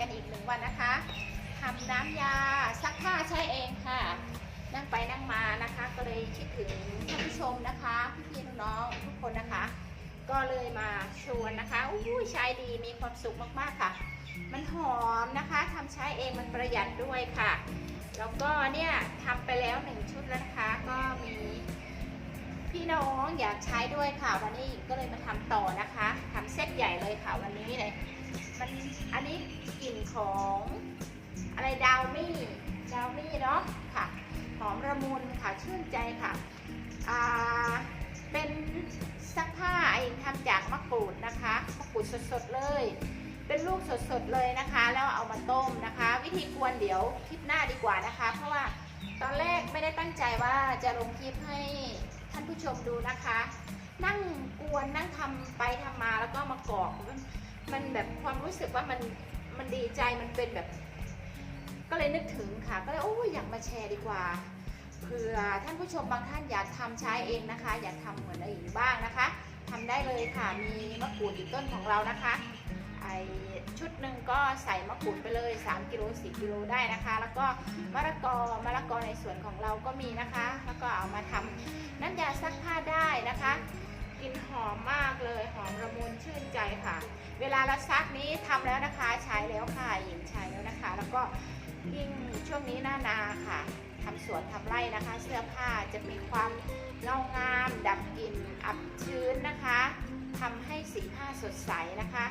กันอีกหนึ่งวันนะคะทำน้ำยาซักผ้าใช้เองค่ะ นั่งไปนั่งมานะคะ ก็เลยคิดถึงท่านผู้ชมนะคะพี่ๆน้องๆทุกคนนะคะ ก็เลยมาชวนนะคะอู้ยใช้ดีมีความสุขมากๆค่ะ มันหอมนะคะทำใช้เองมันประหยัดด้วยค่ะ แล้วก็เนี่ยทำไปแล้วหนึ่งชุดแล้วนะคะ ก็มี องอยากใช้ด้วยค่ะ วันนี้ก็เลยมาทำต่อนะคะทำเซตใหญ่เลยค่ะ วันนี้เลยมันอันนี้กลิ่นของอะไรดาวมี่ดาวมี่เนาะค่ะหอมระมุนค่ะชื่นใจค่ะอ่าเป็นซักผ้าเองทำจากมะกรูดนะคะมะกรูดสดๆเลย เป็นลูกสดๆเลยนะคะ แล้วเอามาต้มนะคะ วิธีกวนเดี๋ยวคลิปหน้าดีกว่านะคะ เพราะว่าตอนแรกไม่ได้ตั้งใจว่าจะลงคลิปให้านผู้ชมดูนะคะ นั่งกวนนั่งทำไปทำมาแล้วก็มากรอกมันมันแบบความรู้สึกว่ามันมันดีใจมันเป็นแบบ ก็เลยนึกถึงค่ะ ก็เลยโอ้ยอยากมาแชร์ดีกว่าเผื่อท่านผู้ชมบางท่านอยากทำใช้เองนะคะ อยากทำเหมือนอะไรอย่างบ้างนะคะทำได้เลยค่ะมีมะกรูดอยู่ต้นของเรานะคะ ไอชุดหนึ่งก็ใส่มะกรูดไปเลย 3กิโล10กิโลได้นะคะ แล้วก็มะละกอมะละกอในสวนของเราก็มีนะคะ แล้วก็เอามาทำน้ำยาซักผ้าได้นะคะกลิ่นหอมมากเลยหอมระมุนชื่นใจค่ะ เวลาเราซักนี้ทำแล้วนะคะใช้แล้วค่ะหญิงใช้แล้วนะคะ แล้วก็ยิ่งช่วงนี้หน้านาค่ะทำสวนทำไร่นะคะ เสื้อผ้าจะมีความเงางาม ดับกลิ่นอับชื้นนะคะทำให้สีผ้าสดใสนะคะ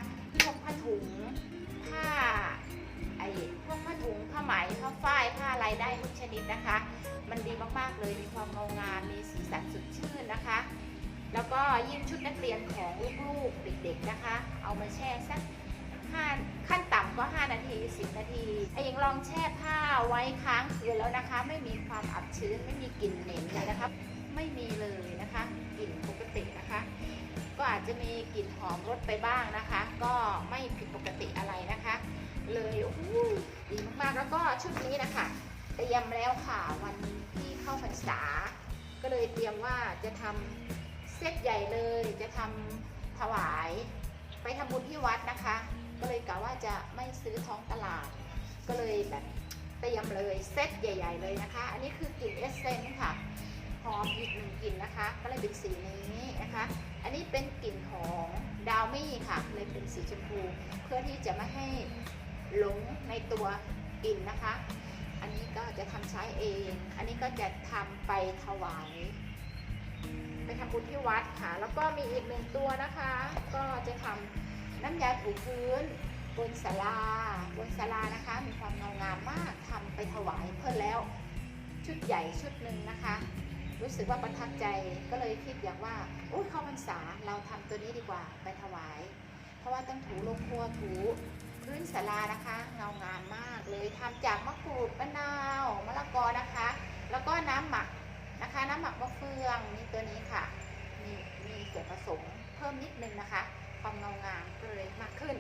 ผ้าไอ้พวกผ้าถุงผ้าไหมผ้าฝ้ายผ้าอะไรได้ทุกชนิดนะคะ มันดีมากๆเลยมีความเงางามมีสีสันสดชื่นนะคะ แล้วก็ยิ่งชุดนักเรียนของลูกๆเด็กๆนะคะ เอามาแช่สักห้าขั้นต่ำก็ 5 นาที 10 นาทีไอ้ยังลองแช่ผ้าไว้ค้างคืนแล้วนะคะ ไม่มีความอับชื้นไม่มีกลิ่นเหม็นเลยนะคะ ไม่มีเลยนะคะกลิ่น จะมีกลิ่นหอมรสไปบ้างนะคะ ก็ไม่ผิดปกติอะไรนะคะ เลยโอ้ดีมากๆแล้วก็ชุดนี้นะคะเตรียมแล้วค่ะวันที่เข้าพรรษา ก็เลยเตรียมว่าจะทำเซตใหญ่เลยจะทำถวายไปทำบุญที่วัดนะคะ ก็เลยกะว่าจะไม่ซื้อท้องตลาด ก็เลยแบบเตรียมเลยเซตใหญ่ ๆ เลยนะคะ อันนี้คือกลิ่นเอสเซนต์ค่ะหอมอีกหนึ่งกลิ่นนะคะ ก็เลยเป็นสีนี้นะคะ อันนี้เป็นกลิ่นของดาวมี่ค่ะเลยเป็นสีชมพูเพื่อที่จะไม่ให้หลงในตัวกลิ่นนะคะ อันนี้ก็จะทำใช้เอง อันนี้ก็จะทำไปถวายไปทำบุญที่วัดค่ะ แล้วก็มีอีกหนึ่งตัวนะคะ ก็จะทำน้ำยาถูพื้นบนศาลาบนศาลานะคะ มีความเงางามมากทำไปถวายเพื่อนแล้วชุดใหญ่ชุดหนึ่งนะคะ รู้สึกว่าประทับใจก็เลยคิดอย่างว่าโอ้ยเข้าพรรษาเราทำตัวนี้ดีกว่าไปถวาย เพราะว่าต้องถูลงครัวถูพื้นศาลานะคะเงางามมากเลยทำจากมะกรูดมะนาวมะละกอนะคะ แล้วก็น้ำหมักนะคะ น้ำหมักมะเฟืองนี่ตัวนี้ค่ะมีมีส่วนผสมเพิ่มนิดนึงนะคะ ความเงางามก็เลยมากขึ้น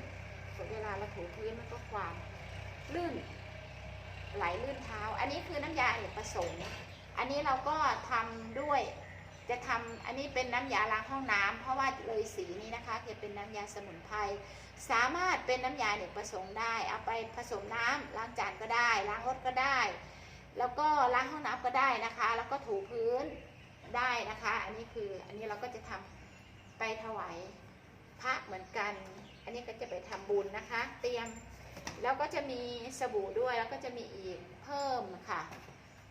ส่วนเวลาเราถูพื้นมันก็ความลื่นไหลลื่นเท้า อันนี้คือน้ำยาเนกประสงค์ อันนี้เราก็ทำด้วยจะทำอันนี้เป็นน้ำยาล้างห้องน้ำเพราะว่าเลยสีนี้นะคะจะเป็นน้ำยาสมุนไพรสามารถเป็นน้ำยาเนกประสงค์ได้เอาไปผสมน้ำล้างจานก็ได้ ล้างรถก็ได้ แล้วก็ล้างห้องน้ำก็ได้นะคะ แล้วก็ถูพื้นได้นะคะ อันนี้คืออันนี้เราก็จะทำไปถวายพระเหมือนกัน อันนี้ก็จะไปทำบุญนะคะ เตรียมแล้วก็จะมีสบู่ด้วยแล้วก็จะมีอีกเพิ่มค่ะ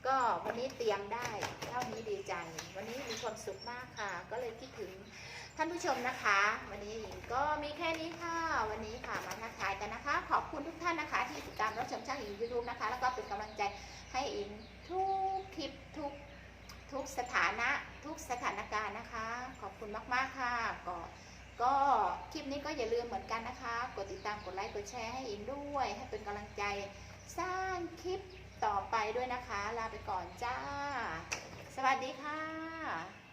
ก็วันนี้เตรียมได้เท่านี้ดีใจ วันนี้มีความสุขมากค่ะ ก็เลยคิดถึงท่านผู้ชมนะคะ วันนี้ก็มีแค่นี้ค่ะ วันนี้ค่ะมาทักทายกันนะคะ ขอบคุณทุกท่านนะคะ ที่ติดตามรับชมช่างหญิงยูทูบนะคะ แล้วก็เป็นกำลังใจให้อิงทุกคลิปทุกทุกสถานะทุกสถานการณ์นะคะ ขอบคุณมากๆค่ะก็ก็คลิปนี้ก็อย่าลืมเหมือนกันนะคะ กดติดตามกดไลค์กดแชร์ให้อิงด้วย ให้เป็นกำลังใจสร้างคลิป ต่อไปด้วยนะคะ ลาไปก่อนจ้า สวัสดีค่ะ